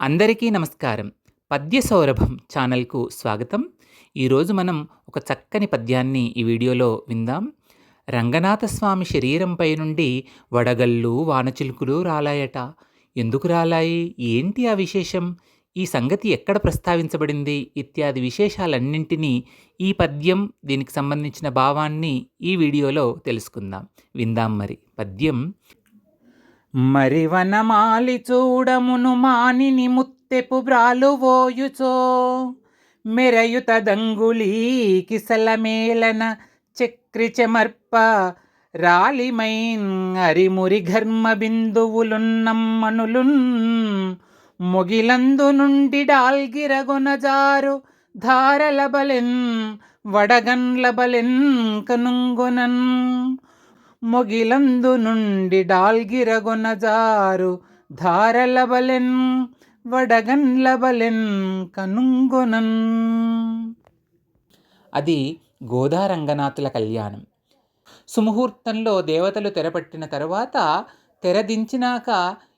అందరికీ నమస్కారం. పద్య సౌరభం ఛానల్కు స్వాగతం. ఈరోజు మనం ఒక చక్కని పద్యాన్ని ఈ వీడియోలో విందాం. రంగనాథస్వామి శరీరంపై నుండి వడగళ్ళు వానచిలుకులు రాలాయట. ఎందుకు రాలాయి? ఏంటి ఆ విశేషం? ఈ సంగతి ఎక్కడ ప్రస్తావించబడింది? ఇత్యాది విశేషాలన్నింటినీ ఈ పద్యం దీనికి సంబంధించిన భావాన్ని ఈ వీడియోలో తెలుసుకుందాం. విందాం మరి. పద్యం మరివనమాలి చూడమును మానిని ముత్తెపు బ్రాలు ఓయుచో. మెరయుత దంగులీ కిసలమేలన చక్రి చెమర్ప రాలిమైన్ అరిమురి ఘర్మ బిందువులున్నమ్మనులున్ మొగిలందు నుండి డాల్గిరగొనజారు ధారల బలెన్ వడగన్ల బలెన్ కనుంగునన్. మొగిలందు నుండి డాల్గిరగొనజారు. ధారల బలెన్ వడగన్ల బలెన్ కనుంగొనన్. అది గోదా రంగనాథుల కళ్యాణం. సుముహూర్తంలో దేవతలు తెరపట్టిన తరువాత తెరదించినాక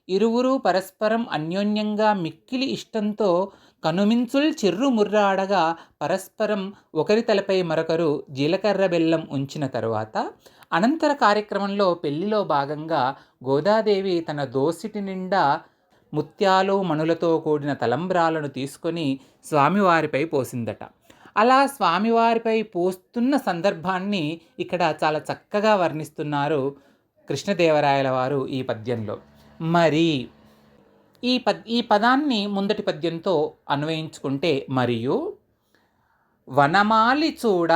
ఇరువురు పరస్పరం అన్యోన్యంగా మిక్కిలి ఇష్టంతో కనుమించుల్ చిర్రు ముర్రాడగా పరస్పరం ఒకరి తలపై మరొకరు జీలకర్ర బెల్లం ఉంచిన తరువాత అనంతర కార్యక్రమంలో పెళ్ళిలో భాగంగా గోదాదేవి తన దోసిటి నిండా ముత్యాలు మణులతో కూడిన తలంబ్రాలను తీసుకొని స్వామివారిపై పోసిందట. అలా స్వామివారిపై పోస్తున్న సందర్భాన్ని ఇక్కడ చాలా చక్కగా వర్ణిస్తున్నారు కృష్ణదేవరాయల వారు ఈ పద్యంలో. మరి ఈ పద్ ఈ పదాన్ని ముందటి పద్యంతో అన్వయించుకుంటే మరియు వనమాలి చూడ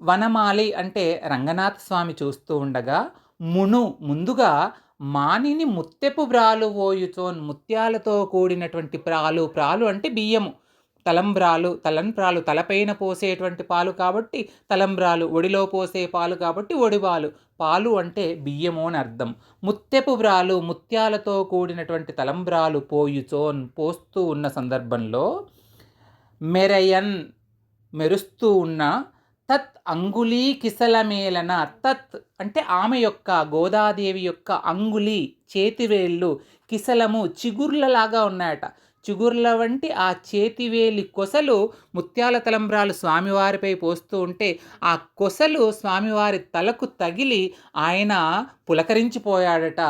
వనమాలి అంటే రంగనాథ స్వామి చూస్తూ ఉండగా మును ముందుగా మానిని ముత్తెపు బ్రాలు ఓయుచోన్ ముత్యాలతో కూడినటువంటి ప్రాలు ప్రాలు అంటే బియ్యము. తలంబ్రాలు తలంబ్రాలు తలపైన పోసేటువంటి పాలు కాబట్టి తలంబ్రాలు ఒడిలో పోసే పాలు కాబట్టి ఒడిపాలు పాలు. అంటే బియ్యము అని అర్థం. ముత్తెపు బ్రాలు ముత్యాలతో కూడినటువంటి తలంబ్రాలు పోయుచోన్ పోస్తూ ఉన్న సందర్భంలో మెరయన్ మెరుస్తూ ఉన్న తత్ అంగులీ కిసలమేలన తత్ అంటే ఆమె యొక్క గోదాదేవి యొక్క అంగులి చేతివేళ్ళు కిసలము చిగుర్లలాగా ఉన్నాయట. చిగుర్ల వంటి ఆ చేతివేలి కొసలు ముత్యాల తలంబ్రాలు స్వామివారిపై పోస్తూ ఉంటే ఆ కొసలు స్వామివారి తలకు తగిలి ఆయన పులకరించిపోయాడట.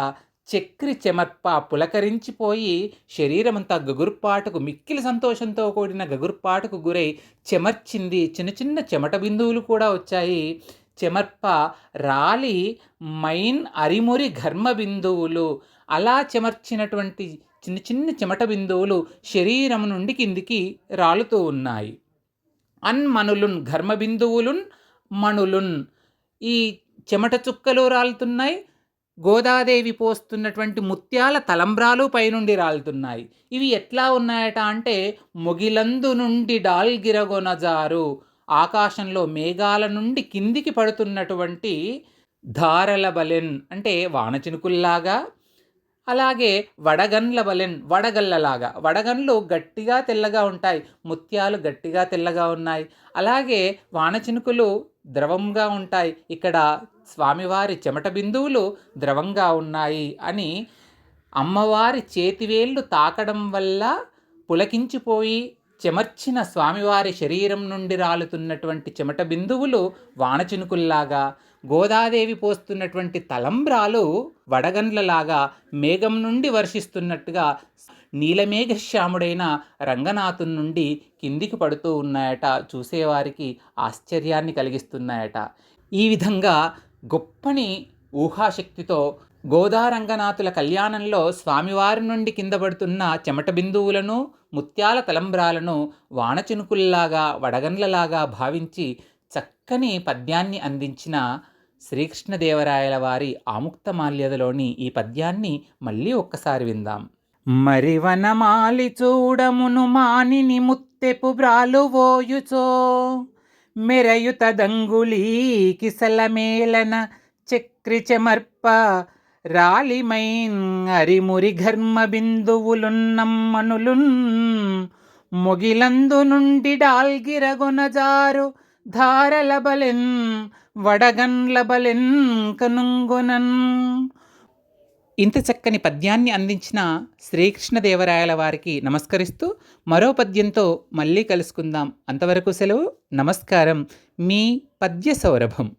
చక్రి చెమర్ప పులకరించిపోయి శరీరమంతా గగుర్పాటుకు మిక్కిలి సంతోషంతో కూడిన గగుర్పాటుకు గురై చెమర్చింది. చిన్న చిన్న చెమట బిందువులు కూడా వచ్చాయి. చెమర్ప రాలి మైన్ అరిమురి ఘర్మ బిందువులు. అలా చెమర్చినటువంటి చిన్న చిన్న చెమట బిందువులు శరీరం నుండి కిందికి రాలుతూ ఉన్నాయి. అన్మనులున్ ఘర్మ బిందువులున్ మణులున్ ఈ చెమట చుక్కలు రాలుతున్నాయి. గోదాదేవి పోస్తున్నటువంటి ముత్యాల తలంబ్రాలు పైనుండి రాలుతున్నాయి. ఇవి ఎట్లా ఉన్నాయట అంటే మొగిలందు నుండి డాల్గిరగొనజారు. ఆకాశంలో మేఘాల నుండి కిందికి పడుతున్నటువంటి ధారల బలెన్ అంటే వానచినుకుల్లాగా అలాగే వడగన్ల బలెన్ వడగల్లలాగా. వడగన్లు గట్టిగా తెల్లగా ఉంటాయి. ముత్యాలు గట్టిగా తెల్లగా ఉన్నాయి. అలాగే వానచినుకులు ద్రవంగా ఉంటాయి. ఇక్కడ స్వామివారి చెమట బిందువులు ద్రవంగా ఉన్నాయి అని అమ్మవారి చేతివేళ్ళు తాకడం వల్ల పులకించిపోయి చెమర్చిన స్వామివారి శరీరం నుండి రాలుతున్నటువంటి చెమట బిందువులు వానచినుకుల్లాగా గోదాదేవి పోస్తున్నటువంటి తలంబ్రాలు వడగండ్లలాగా మేఘం నుండి వర్షిస్తున్నట్టుగా నీలమేఘశ్యాముడైన రంగనాథుని నుండి కిందికి పడుతూ ఉన్నాయట. చూసేవారికి ఆశ్చర్యాన్ని కలిగిస్తున్నాయట. ఈ విధంగా గొప్పని ఊహాశక్తితో గోదారంగనాథుల కళ్యాణంలో స్వామివారి నుండి కింద పడుతున్న చెమట బిందువులను ముత్యాల తలంబ్రాలను వానచినుకుల్లాగా వడగండ్లలాగా భావించి చక్కని పద్యాన్ని అందించిన శ్రీకృష్ణదేవరాయల వారి ఆముక్తమాల్యదలోని ఈ పద్యాన్ని మళ్ళీ ఒక్కసారి విందాం. మరి వనమాలి చూడమును మానిని ముత్తెపు బ్రాలు ఓయుచో మెరయుత దంగులీ కిసలమేలన చక్రి చెమర్ప రాలిమైన్ అరిమురి ఘర్మ బిందువులున్నమ్మనులున్ మొగిలందు నుండి డాల్గిరగొనజారు ధారల బలెన్ వడగన్ల బలెన్ కనుంగునన్. ఇంత చక్కని పద్యాన్ని అందించిన శ్రీకృష్ణదేవరాయల వారికి నమస్కరిస్తూ మరో పద్యంతో మళ్ళీ కలుసుకుందాం. అంతవరకు సెలవు నమస్కారం. మీ పద్య సౌరభం